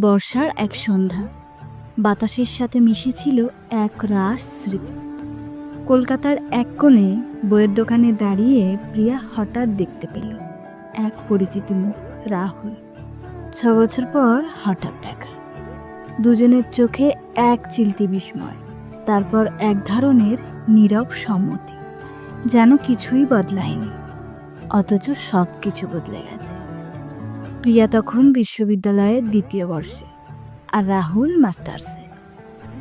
বর্ষার এক সন্ধ্যা। বাতাসের সাথে মিশেছিল এক রাস স্মৃতি। কলকাতার এক কোণে বইয়ের দোকানে দাঁড়িয়ে প্রিয়া হঠাৎ দেখতে পেল এক পরিচিত মুখ, রাহুল। ছ বছর পর হঠাৎ দেখা। দুজনের চোখে এক চিলতি বিস্ময়, তারপর এক ধরনের নীরব সম্মতি। যেন কিছুই বদলায়নি, অথচ সব কিছু বদলে গেছে। প্রিয়া তখন বিশ্ববিদ্যালয়ের দ্বিতীয় বর্ষে আর রাহুল মাস্টার্সে।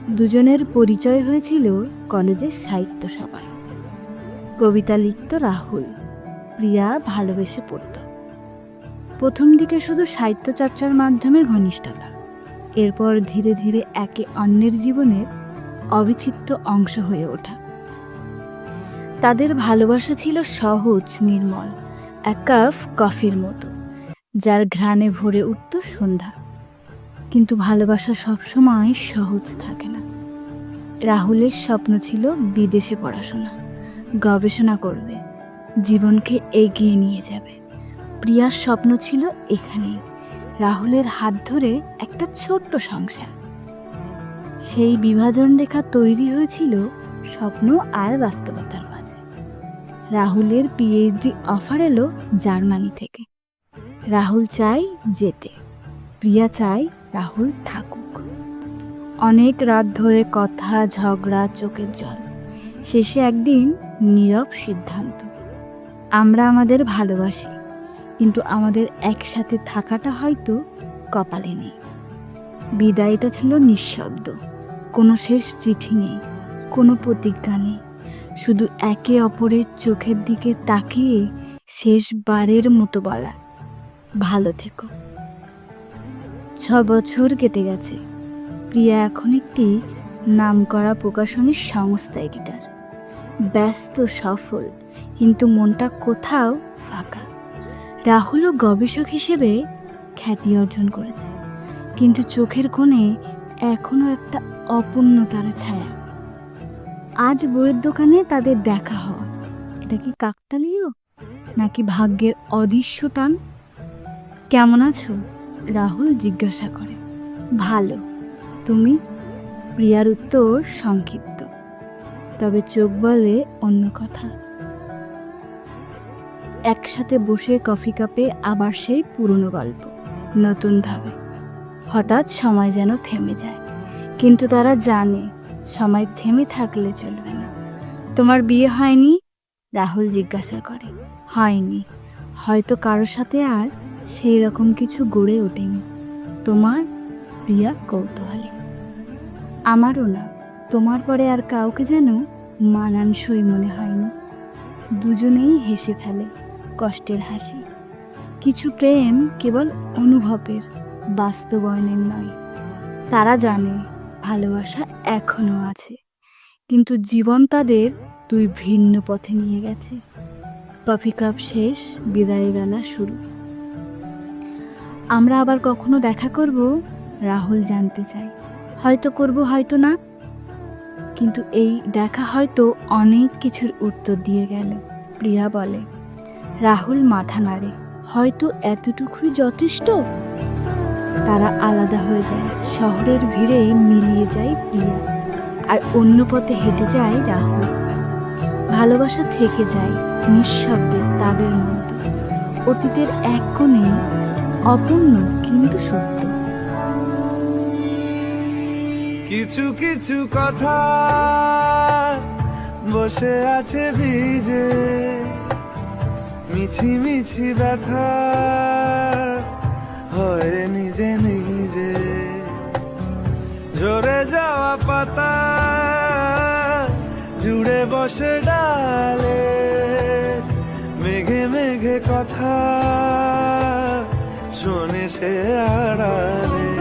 দুজনের পরিচয় হয়েছিল কলেজের সাহিত্য সভায়। কবিতা লিখত রাহুল, প্রিয়া ভালোবেসে পড়ত। প্রথম দিকে শুধু সাহিত্য চর্চার মাধ্যমে ঘনিষ্ঠতা, এরপর ধীরে ধীরে একে অন্যের জীবনের অবিচ্ছিন্ন অংশ হয়ে ওঠা। তাদের ভালোবাসা ছিল সহজ, নির্মল, এক কাপ কফির মতো। যার ঘ্রাণে ভরে উঠত সন্ধ্যা। কিন্তু ভালোবাসা সবসময় সহজ থাকে না। রাহুলের স্বপ্ন ছিল বিদেশে পড়াশোনা, গবেষণা করবে, জীবনকে এগিয়ে নিয়ে যাবে। প্রিয়ার স্বপ্ন ছিল এখানেই, রাহুলের হাত ধরে একটা ছোট্ট সংসার। সেই বিভাজন রেখা তৈরি হয়েছিল স্বপ্ন আর বাস্তবতার মাঝে। রাহুলের পিএইচডি অফার এলো জার্মানি থেকে। রাহুল চাই যেতে, প্রিয়া চাই রাহুল থাকুক। অনেক রাত ধরে কথা, ঝগড়া, চোখের জল। শেষে একদিন নীরব সিদ্ধান্ত। আমরা আমাদের ভালোবাসি, কিন্তু আমাদের একসাথে থাকাটা হয়তো কপালে নেই। বিদায়টা ছিল নিঃশব্দ। কোনো শেষ চিঠি নেই, কোনো প্রতিজ্ঞা নেই। শুধু একে অপরের চোখের দিকে তাকিয়ে শেষবারের মতো বলা ভালো থেকো। ছ বছর কেটে গেছে। প্রিয়া এখন একটি নামকরা প্রকাশনীর সংস্থা এডিটার ব্যস্ত, সফল, কিন্তু মনটা কোথাও ফাঁকা। রাহুলও গবেষক হিসেবে খ্যাতি অর্জন করেছে। কিন্তু চোখের কোণে এখনও একটা অপূর্ণতার ছায়া। আজ বইয়ের দোকানে তাদের দেখা হওয়া। এটা কি কাকতালীয়? নাকি ভাগ্যের অদৃশ্য টান? কেমন আছো? রাহুল জিজ্ঞাসা করে। ভালো। তুমি? প্রিয়ার উত্তর সংক্ষিপ্ত। তবে চোখ বলে অন্য কথা। একসাথে বসে কফি কাপে আবার সেই পুরনো গল্প, নতুন ধাবে হঠাৎ সময় যেন থেমে যায়। কিন্তু তারা জানে, সময় থেমে থাকলে চলবে না। তোমার বিয়ে হয়নি? রাহুল জিজ্ঞাসা করে। হয়নি। হয়তো কারোর সাথে আর সেই রকম কিছু গড়ে ওঠেনি। তোমার প্রিয়া কৌতূহলী। আমারও না। তোমার পরে আর কাউকে যেন মানানসই মনে হয়নি। দুজনেই হেসে ফেলে কষ্টের হাসি। কিছু প্রেম কেবল অনুভবের, বাস্তবায়নের নয়। তারা জানে ভালোবাসা এখনও আছে। কিন্তু জীবন তাদের দুই ভিন্ন পথে নিয়ে গেছে। কফি কাপ শেষ বিদায় বেলা শুরু। আমরা আবার কখনো দেখা করব? রাহুল জানতে চাই হয়তো করব, হয়তো না। কিন্তু এই দেখা হয়তো অনেক কিছুর উত্তর দিয়ে গেল, প্রিয়া বলে। রাহুল মাথা নাড়ে। হয়তো এতটুকুই যথেষ্ট? তারা আলাদা হয়ে যায়। শহরের ভিড়ে মিলিয়ে যায় প্রিয়া। আর অন্য পথে হেঁটে যায় রাহুল। ভালোবাসা থেকে যায় নিঃশব্দে তাদের মধ্যে। অতীতের এক কোণে অপূর্ণ, কিন্তু সত্য। কিছু কিছু কথা বসে আছে ভিজে। মিছি মিছি ব্যথা হয় নিজে নিজে। ঝরে যাওয়া পাতা জুড়ে বসে ডালে। মেঘে মেঘে কথা শোনে সে আড়ালে।